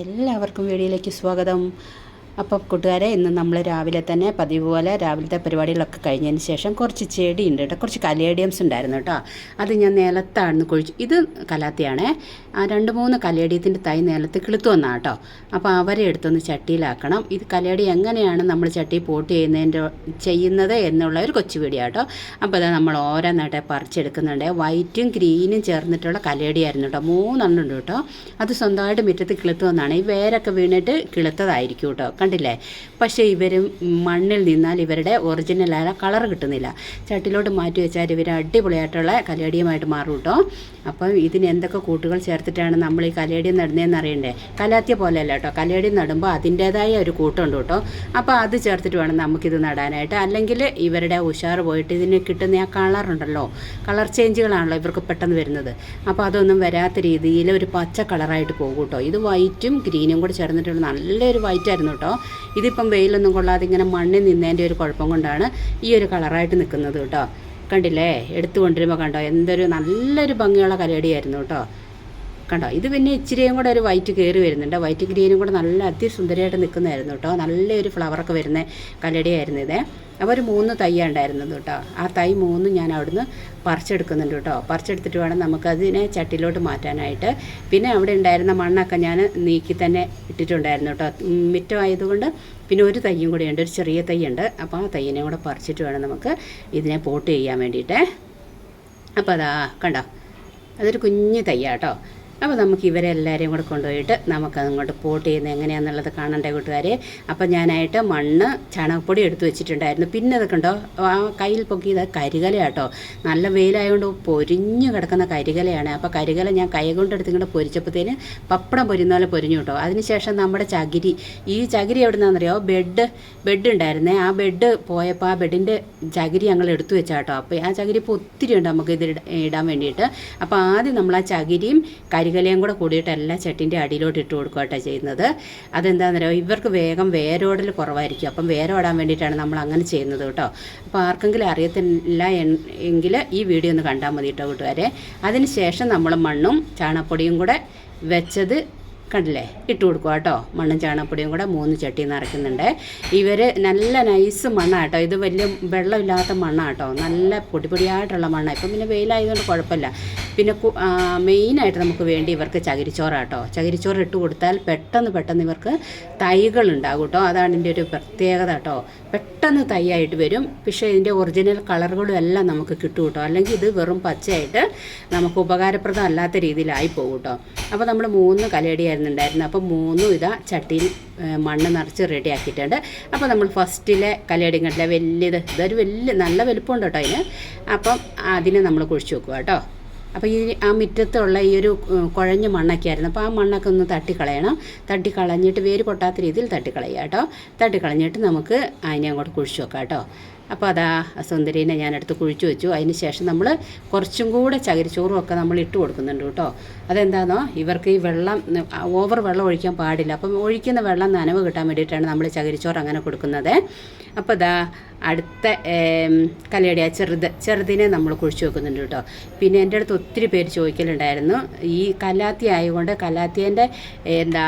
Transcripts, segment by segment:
എല്ലാവർക്കും വീഡിയോയിലേക്ക് സ്വാഗതം. അപ്പം കൂട്ടുകാരെ ഇന്ന് നമ്മൾ രാവിലെ തന്നെ പതിവ് പോലെ രാവിലത്തെ പരിപാടികളൊക്കെ കഴിഞ്ഞതിന് ശേഷം കുറച്ച് ചെടി ഉണ്ട് കേട്ടോ. കുറച്ച് കലേഡിയംസ് ഉണ്ടായിരുന്നു കേട്ടോ. അത് ഞാൻ നിലത്താണ് കുഴിച്ചു ഇത് കലാത്തിയാണേ. ആ രണ്ട് മൂന്ന് കലേഡിയത്തിന്റെ തൈ നിലത്ത് കിളുത്തു വന്നാണ് കേട്ടോ. അപ്പോൾ അവരെ എടുത്തൊന്ന് ചട്ടിയിലാക്കണം. ഇത് കലേടി എങ്ങനെയാണ് നമ്മൾ ചട്ടി പോട്ട് ചെയ്യുന്നതിന്റെ ചെയ്യുന്നത് എന്നുള്ള ഒരു കൊച്ചു വീഡിയോ കേട്ടോ. അപ്പോൾ അത് നമ്മൾ ഓരോന്നായിട്ട് പറിച്ചെടുക്കുന്നുണ്ട്. വൈറ്റും ഗ്രീനും ചേർന്നിട്ടുള്ള കലേടിയായിരുന്നു കേട്ടോ. മൂന്നെണ്ണം ഉണ്ട് കേട്ടോ. അത് സ്വന്തമായിട്ട് മുറ്റത്ത് കിളുത്തു വന്നാണ്. ഈ വേരൊക്കെ വീണിട്ട് കിളുത്തതായിരിക്കും കേട്ടോ. കണ്ടില്ലേ? പക്ഷേ ഇവർ മണ്ണിൽ നിന്നാൽ ഇവരുടെ ഒറിജിനലായ കളർ കിട്ടുന്നില്ല. ചട്ടിലോട്ട് മാറ്റി വെച്ചാൽ ഇവർ അടിപൊളിയായിട്ടുള്ള കലേടിയമായിട്ട് മാറും കേട്ടോ അപ്പം ഇതിന് എന്തൊക്കെ കൂട്ടുകൾ ചേർത്തിട്ടാണ് നമ്മൾ ഈ കലേടിയം നടുന്നതെന്ന് അറിയണ്ടേ? കലാത്തിയ പോലെയല്ല കേട്ടോ കലേടിയം നടുമ്പോൾ അതിന്റേതായ ഒരു കൂട്ടുണ്ട് കേട്ടോ അപ്പോൾ അത് ചേർത്തിട്ട് വേണം നമുക്കിത് നടാനായിട്ട്. അല്ലെങ്കിൽ ഇവരുടെ ഉഷാർ പോയിട്ട് ഇതിന് കിട്ടുന്ന ആ കളറുണ്ടല്ലോ കളർ ചേഞ്ചുകളാണല്ലോ ഇവർക്ക് പെട്ടെന്ന് വരുന്നത്. അപ്പോൾ അതൊന്നും വരാത്ത രീതിയിൽ ഒരു പച്ച കളറായിട്ട് പോകും കേട്ടോ ഇത് വൈറ്റും ഗ്രീനും കൂടെ ചേർന്നിട്ടുള്ള നല്ലൊരു വൈറ്റ് ആയിരുന്നു കേട്ടോ ഇതിപ്പം വെയിലൊന്നും കൊള്ളാതെ ഇങ്ങനെ മണ്ണിൽ നിന്നതിന്റെ ഒരു കുഴപ്പം കൊണ്ടാണ് ഈ ഒരു കളറായിട്ട് നിൽക്കുന്നത് കേട്ടോ. കണ്ടില്ലേ? എടുത്തു കൊണ്ടിരുമ്പോൾ കണ്ടോ? എന്തൊരു നല്ലൊരു ഭംഗിയുള്ള കലയടിയായിരുന്നു കേട്ടോ. കണ്ടോ? ഇത് പിന്നെ ഇച്ചിരിയും കൂടെ ഒരു വൈറ്റ് കയറി വരുന്നുണ്ട്. വൈറ്റ് ഗ്രീനും കൂടെ നല്ല അതിസുന്ദരമായിട്ട് നിൽക്കുന്നതായിരുന്നു കേട്ടോ. നല്ലൊരു ഫ്ലവറൊക്കെ വരുന്ന കല്ലടിയായിരുന്നു ഇത്. അപ്പോൾ ഒരു മൂന്ന് തൈ ഉണ്ടായിരുന്നത് കേട്ടോ. ആ തൈ മൂന്ന് ഞാൻ അവിടുന്ന് പറിച്ചെടുക്കുന്നുണ്ട് കേട്ടോ. പറിച്ചെടുത്തിട്ട് വേണം നമുക്കതിനെ ചട്ടിയിലോട്ട് മാറ്റാനായിട്ട്. പിന്നെ അവിടെ ഉണ്ടായിരുന്ന മണ്ണൊക്കെ ഞാൻ നീക്കി തന്നെ ഇട്ടിട്ടുണ്ടായിരുന്നു കേട്ടോ. മിറ്റമായതുകൊണ്ട് പിന്നെ ഒരു തയ്യും കൂടെ ഉണ്ട്. ഒരു ചെറിയ തൈ ഉണ്ട്. അപ്പോൾ ആ തയ്യനെ കൂടെ പറിച്ചിട്ട് വേണം നമുക്ക് ഇതിനെ പോട്ട് ചെയ്യാൻ വേണ്ടിയിട്ട്. അപ്പോൾ അതാ കണ്ടോ? അതൊരു കുഞ്ഞു തയ്യാട്ടോ അപ്പോൾ നമുക്ക് ഇവരെല്ലാവരെയും കൂടെ കൊണ്ടുപോയിട്ട് നമുക്കത് അങ്ങോട്ട് പോട്ട് ചെയ്യുന്നത് എങ്ങനെയാണെന്നുള്ളത് കാണണ്ടേ കൂട്ടുകാരെ? അപ്പം ഞാനായിട്ട് മണ്ണ് ചാണകപ്പൊടി എടുത്തു വെച്ചിട്ടുണ്ടായിരുന്നു. പിന്നെ അതൊക്കെ ഉണ്ടോ? ആ കയ്യിൽ പൊക്കിയത് കരികലയാട്ടോ. നല്ല വെയിലായതുകൊണ്ട് പൊരിഞ്ഞു കിടക്കുന്ന കരികലയാണ്. അപ്പോൾ കരികല ഞാൻ കൈ കൊണ്ടെടുത്ത് ഇങ്ങോട്ട് പൊരിച്ചപ്പോഴത്തേന് പപ്പടം പൊരിഞ്ഞ പോലെ പൊരിഞ്ഞു കേട്ടോ. അതിനുശേഷം നമ്മുടെ ചകിരി. ഈ ചകിരി എവിടെ നിന്നാണെന്നറിയോ ബെഡ് ബെഡ് ഉണ്ടായിരുന്നേ. ആ ബെഡ് പോയപ്പോൾ ആ ബെഡിന്റെ ചകിരി ഞങ്ങൾ എടുത്തു വെച്ചാട്ടോ അപ്പോൾ ആ ചകിരി ഇപ്പോൾ ഒത്തിരി ഉണ്ട് നമുക്ക് ഇത് ഇടാൻ വേണ്ടിയിട്ട്. അപ്പോൾ ആദ്യം നമ്മൾ ആ ചകിരിയും കരികലയും കൂടെ കൂടിയിട്ട് എല്ലാ ചട്ടിന്റെ അടിയിലോട്ട് ഇട്ട് കൊടുക്കുകട്ടോ ചെയ്യുന്നത്. അതെന്താണെന്നറിയോ ഇവർക്ക് വേഗം വേരോടൽ കുറവായിരിക്കും. അപ്പം വേരോടാൻ വേണ്ടിയിട്ടാണ് നമ്മൾ അങ്ങനെ ചെയ്യുന്നത് കേട്ടോ. അപ്പോൾ ആർക്കെങ്കിലും അറിയത്തില്ല എങ്കിൽ ഈ വീഡിയോ ഒന്ന് കണ്ടാൽ മതി കേട്ടോ കൂട്ടുകാരെ. അതിന് ശേഷം നമ്മൾ മണ്ണും ചാണകപ്പൊടിയും കൂടെ വെച്ചത് കണ്ടില്ലേ? ഇട്ട് കൊടുക്കുക കേട്ടോ. മണ്ണും ചാണകപ്പൊടിയും കൂടെ മൂന്ന് ചട്ടി നിറയ്ക്കുന്നുണ്ട്. ഇവർ നല്ല നൈസ് മണ്ണാണ് കേട്ടോ. ഇത് വലിയ വെള്ളമില്ലാത്ത മണ്ണാണ് കേട്ടോ. നല്ല പൊടിപൊടിയായിട്ടുള്ള മണ്ണാണ് ഇപ്പം പിന്നെ വെയിലായതുകൊണ്ട് കുഴപ്പമില്ല. പിന്നെ മെയിനായിട്ട് നമുക്ക് വേണ്ടി ഇവർക്ക് ചകിരിച്ചോറാട്ടോ ചകിരിച്ചോറ് ഇട്ട് കൊടുത്താൽ പെട്ടെന്ന് പെട്ടെന്ന് ഇവർക്ക് തൈകൾ ഉണ്ടാകും കേട്ടോ. അതാണ് ഇതിന്റെ ഒരു പ്രത്യേകത കേട്ടോ. പെട്ടെന്ന് തൈയായിട്ട് വരും. പക്ഷേ ഇതിന്റെ ഒറിജിനൽ കളറുകളും എല്ലാം നമുക്ക് കിട്ടും കേട്ടോ. അല്ലെങ്കിൽ ഇത് വെറും പച്ചയായിട്ട് നമുക്ക് ഉപകാരപ്രദം അല്ലാത്ത രീതിയിലായി പോകും കേട്ടോ. അപ്പോൾ നമ്മൾ മൂന്ന് കലയടിയായിരുന്നു ഉണ്ടായിരുന്നത് അപ്പോൾ മൂന്നും ഇതാ ചട്ടിയിൽ മണ്ണ് നിറച്ച് റെഡി ആക്കിയിട്ടുണ്ട്. അപ്പോൾ നമ്മൾ ഫസ്റ്റിലെ കലയടിങ്ങട്ടിലെ വലിയത് ഇതൊരു വലിയ നല്ല വലുപ്പമുണ്ട് കേട്ടോ അതിന്. അപ്പം അതിനെ നമ്മൾ കുഴിച്ച് വെക്കുക കേട്ടോ. അപ്പോൾ ഈ ആ മുറ്റത്തുള്ള ഈ ഒരു കുഴഞ്ഞ മണ്ണൊക്കെ ആയിരുന്നു. അപ്പോൾ ആ മണ്ണൊക്കെ ഒന്ന് തട്ടിക്കളയണം. തട്ടിക്കളഞ്ഞിട്ട് വേര് പൊട്ടാത്ത രീതിയിൽ തട്ടിക്കളയുക കേട്ടോ. തട്ടിക്കളഞ്ഞിട്ട് നമുക്ക് അതിനെ അങ്ങോട്ട് കുഴിച്ച് വെക്കാം കേട്ടോ. അപ്പോൾ അതാ സുന്ദരീനെ ഞാനെടുത്ത് കുഴിച്ചു വെച്ചു. അതിന് ശേഷം നമ്മൾ കുറച്ചും കൂടെ ചകിരിച്ചോറും ഒക്കെ നമ്മൾ ഇട്ട് കൊടുക്കുന്നുണ്ട് കേട്ടോ. അതെന്താണെന്നോ ഇവർക്ക് ഈ വെള്ളം ഓവർ വെള്ളം ഒഴിക്കാൻ പാടില്ല. അപ്പം ഒഴിക്കുന്ന വെള്ളം നനവ് കിട്ടാൻ വേണ്ടിയിട്ടാണ് നമ്മൾ ചകിരിച്ചോറ് അങ്ങനെ കൊടുക്കുന്നത്. അപ്പോൾ ഇതാ അടുത്ത കലയുടെ ആ ചെറുത് ചെറുതിനെ നമ്മൾ കുഴിച്ചു വെക്കുന്നുണ്ട് കേട്ടോ. പിന്നെ എന്റെ അടുത്ത് ഒത്തിരി പേര് ചോദിക്കലുണ്ടായിരുന്നു ഈ കലാത്തി ആയതുകൊണ്ട് കലാത്തിയന്റെ എന്താ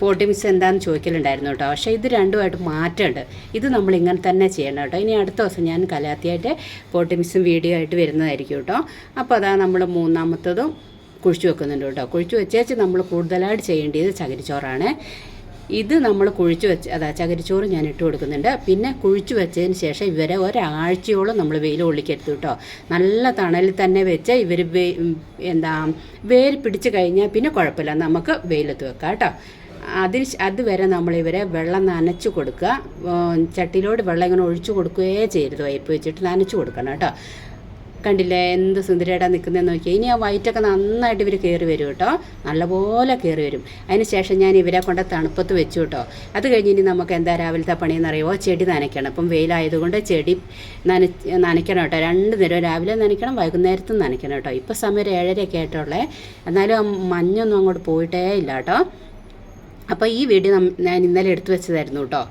ഫോട്ടിംഗ്സ് എന്താണെന്ന് ചോദിക്കലുണ്ടായിരുന്നു കേട്ടോ. പക്ഷേ ഇത് രണ്ടുമായിട്ട് മാറ്റമുണ്ട്. ഇത് നമ്മൾ ഇങ്ങനെ തന്നെ ചെയ്യണം കേട്ടോ. ഇനി അടുത്ത ദിവസം ഞാൻ കലാത്തിയായിട്ട് ഫോർട്ടിമിക്സും വീഡിയോ ആയിട്ട് വരുന്നതായിരിക്കും കേട്ടോ. അപ്പോൾ അതാ നമ്മൾ മൂന്നാമത്തതും കുഴിച്ചു വെക്കുന്നുണ്ട് കേട്ടോ. കുഴിച്ചു വെച്ചേച്ച് നമ്മൾ കൂടുതലായിട്ട് ചെയ്യേണ്ടത് ചകിരിച്ചോറാണ്. ഇത് നമ്മൾ കുഴിച്ചു വെച്ച് അതാ ചകിരിച്ചോറ് ഞാൻ ഇട്ട് കൊടുക്കുന്നുണ്ട്. പിന്നെ കുഴിച്ചു വെച്ചതിന് ശേഷം ഇവരെ ഒരാഴ്ചയോളം നമ്മൾ വെയിൽ കൊള്ളിക്കരുത് കേട്ടോ. നല്ല തണലിൽ തന്നെ വെച്ച് ഇവർ എന്താ വേര് പിടിച്ച് കഴിഞ്ഞാൽ പിന്നെ കുഴപ്പമില്ല. നമുക്ക് വെയിലത്ത് വെക്കാം കേട്ടോ. അതിന് ശ- അതുവരെ നമ്മൾ ഇവരെ വെള്ളം നനച്ചു കൊടുക്കുക. ചട്ടിയിലോട് വെള്ളം ഇങ്ങനെ ഒഴിച്ചു കൊടുക്കുകയേ ചെയ്യരുത്. വൈപ്പ് വെച്ചിട്ട് നനച്ചു കൊടുക്കണം കേട്ടോ. കണ്ടില്ലേ എന്ത് സുന്ദരിയായിട്ടാണ് നിൽക്കുന്നതെന്ന് നോക്കിയാൽ ഇനി ആ വയറ്റൊക്കെ നന്നായിട്ട് ഇവർ കയറി വരും കേട്ടോ. നല്ലപോലെ കയറി വരും. അതിന് ശേഷം ഞാൻ ഇവരെ കൊണ്ട് തണുപ്പത്ത് വെച്ചു കേട്ടോ. അത് കഴിഞ്ഞ് ഇനി നമുക്ക് എന്താ രാവിലത്തെ പണിയെന്ന് അറിയുമോ ചെടി നനയ്ക്കണം. അപ്പം വെയിലായതുകൊണ്ട് ചെടി നന നനയ്ക്കണം കേട്ടോ. രണ്ട് നേരം രാവിലെ നനയ്ക്കണം വൈകുന്നേരത്തും നനയ്ക്കണം കേട്ടോ. ഇപ്പോൾ സമയം ഏഴരയൊക്കെ ആയിട്ടുള്ളേ. എന്നാലും മഞ്ഞൊന്നും അങ്ങോട്ട് പോയിട്ടേ ഇല്ല കേട്ടോ. അപ്പോൾ ഈ വീഡിയോ ഞാൻ ഇന്നലെ എടുത്തു വെച്ചതായിരുന്നു കേട്ടോ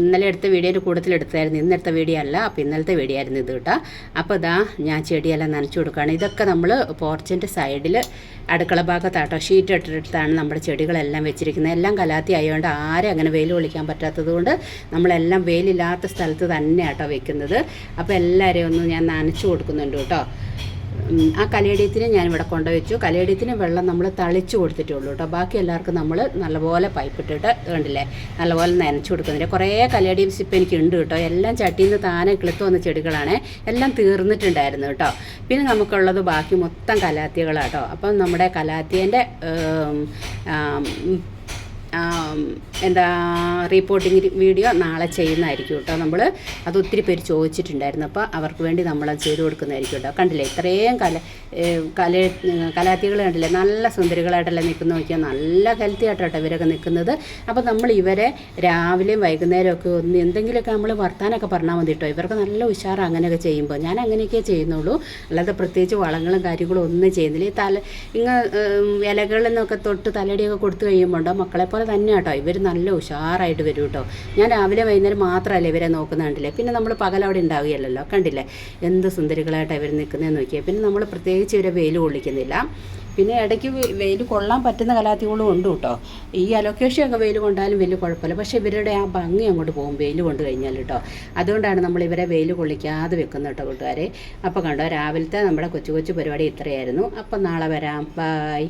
ഇന്നലെ എടുത്ത വീഡിയോയുടെ കൂടുതൽ എടുത്തായിരുന്നു ഇന്നെടുത്ത വീഡിയോ അല്ല അപ്പോൾ ഇന്നലത്തെ വീഡിയോ ആയിരുന്നു ഇത് കേട്ടോ അപ്പോൾ ഇതാ ഞാൻ ചെടിയെല്ലാം നനച്ചു കൊടുക്കുകയാണ്. ഇതൊക്കെ നമ്മൾ പോർച്ചിന്റെ സൈഡിൽ അടുക്കള ഭാഗത്താട്ടോ ഷീറ്റ് ഇട്ടിട്ടാണ് നമ്മുടെ ചെടികളെല്ലാം വെച്ചിരിക്കുന്നത്. എല്ലാം കലാത്തി ആയതുകൊണ്ട് ആരും അങ്ങനെ വെയിൽ കൊള്ളിക്കാൻ പറ്റാത്തത് കൊണ്ട് നമ്മളെല്ലാം വെയിലില്ലാത്ത സ്ഥലത്ത് തന്നെയാട്ടോ വെക്കുന്നത്. അപ്പോൾ എല്ലാവരെയും ഒന്ന് ഞാൻ നനച്ചു കൊടുക്കുന്നുണ്ട് കേട്ടോ ആ കലയടിയത്തിന് ഞാനിവിടെ കൊണ്ടുവച്ചു. കലേടിയത്തിന് വെള്ളം നമ്മൾ തളിച്ചു കൊടുത്തിട്ടുള്ളൂ കേട്ടോ. ബാക്കി എല്ലാവർക്കും നമ്മൾ നല്ലപോലെ പൈപ്പ് ഇട്ടിട്ട് കണ്ടില്ലേ? നല്ലപോലെ നനച്ചു കൊടുക്കുന്നുണ്ട്. കുറേ കലയടിയംസ് ഇപ്പം എനിക്ക് ഉണ്ട് കേട്ടോ. എല്ലാം ചട്ടിയിൽ നിന്ന് താനെ കിളുത്ത് വന്ന ചെടികളാണ്. എല്ലാം തീർന്നിട്ടുണ്ടായിരുന്നു കേട്ടോ. പിന്നെ നമുക്കുള്ളത് ബാക്കി മൊത്തം കലാത്തികളാട്ടോ അപ്പം നമ്മുടെ കലാത്തിയന്റെ എന്താ റിപ്പോർട്ടിംഗ് വീഡിയോ നാളെ ചെയ്യുന്നതായിരിക്കും കേട്ടോ. നമ്മൾ അത് ഒത്തിരി പേര് ചോദിച്ചിട്ടുണ്ടായിരുന്നു. അപ്പോൾ അവർക്ക് വേണ്ടി നമ്മളത് ചെയ്ത് കൊടുക്കുന്നതായിരിക്കും കേട്ടോ. കണ്ടില്ലേ? ഇത്രയും കല കല കലാത്തികൾ കണ്ടില്ലേ? നല്ല സുന്ദരികളായിട്ടല്ലേ നിൽക്കുന്ന നോക്കിയാൽ നല്ല ഹെൽത്തി ആയിട്ടോ ഇവരൊക്കെ നിൽക്കുന്നത്. അപ്പോൾ നമ്മൾ ഇവരെ രാവിലെയും വൈകുന്നേരമൊക്കെ ഒന്ന് എന്തെങ്കിലുമൊക്കെ നമ്മൾ വർത്താനൊക്കെ പറഞ്ഞാൽ മതി കേട്ടോ. ഇവർക്ക് നല്ല ഉഷാറ് അങ്ങനെയൊക്കെ ചെയ്യുമ്പോൾ ഞാൻ അങ്ങനെയൊക്കെ ചെയ്യുന്നുള്ളൂ. അല്ലാതെ പ്രത്യേകിച്ച് വളങ്ങളും കാര്യങ്ങളും ഒന്നും ചെയ്യുന്നില്ല. ഈ തല ഇങ്ങ് ഇലകളിൽ നിന്നൊക്കെ തൊട്ട് തലടിയൊക്കെ കൊടുത്തു കഴിയുമ്പോൾ ഉണ്ടോ? മക്കളെ പോലെ തന്നെ കേട്ടോ. ഇവർ നല്ല ഉഷാറായിട്ട് വരും കേട്ടോ. ഞാൻ രാവിലെ വൈകുന്നേരം മാത്രമല്ല ഇവരെ നോക്കുന്നത് കണ്ടില്ലേ? പിന്നെ നമ്മൾ പകൽ അവിടെ ഉണ്ടാവുകയല്ലോ കണ്ടില്ലേ? എന്ത് സുന്ദരികളായിട്ടാണ് ഇവർ നിൽക്കുന്നതെന്ന് നോക്കിയാൽ പിന്നെ നമ്മൾ പ്രത്യേകിച്ച് ഇവരെ വെയിൽ കൊള്ളിക്കുന്നില്ല. പിന്നെ ഇടയ്ക്ക് വെയിൽ കൊള്ളാൻ പറ്റുന്ന കലാത്തികളും ഉണ്ട് കേട്ടോ. ഈ അലൊക്കേഷയൊക്കെ വെയിൽ കൊണ്ടാലും വലിയ കുഴപ്പമില്ല. പക്ഷേ ഇവരുടെ ആ ഭംഗി അങ്ങോട്ട് പോകും. വെയിൽ കൊണ്ട് കഴിഞ്ഞാൽ കേട്ടോ. അതുകൊണ്ടാണ് നമ്മൾ ഇവരെ വെയിൽ കൊള്ളിക്കാതെ വെക്കുന്നത് കേട്ടോ കൂട്ടുകാരെ. അപ്പോൾ കണ്ടോ രാവിലത്തെ നമ്മുടെ കൊച്ചു കൊച്ചു പരിപാടി ഇത്രയായിരുന്നു. അപ്പം നാളെ വരാം. ബായ്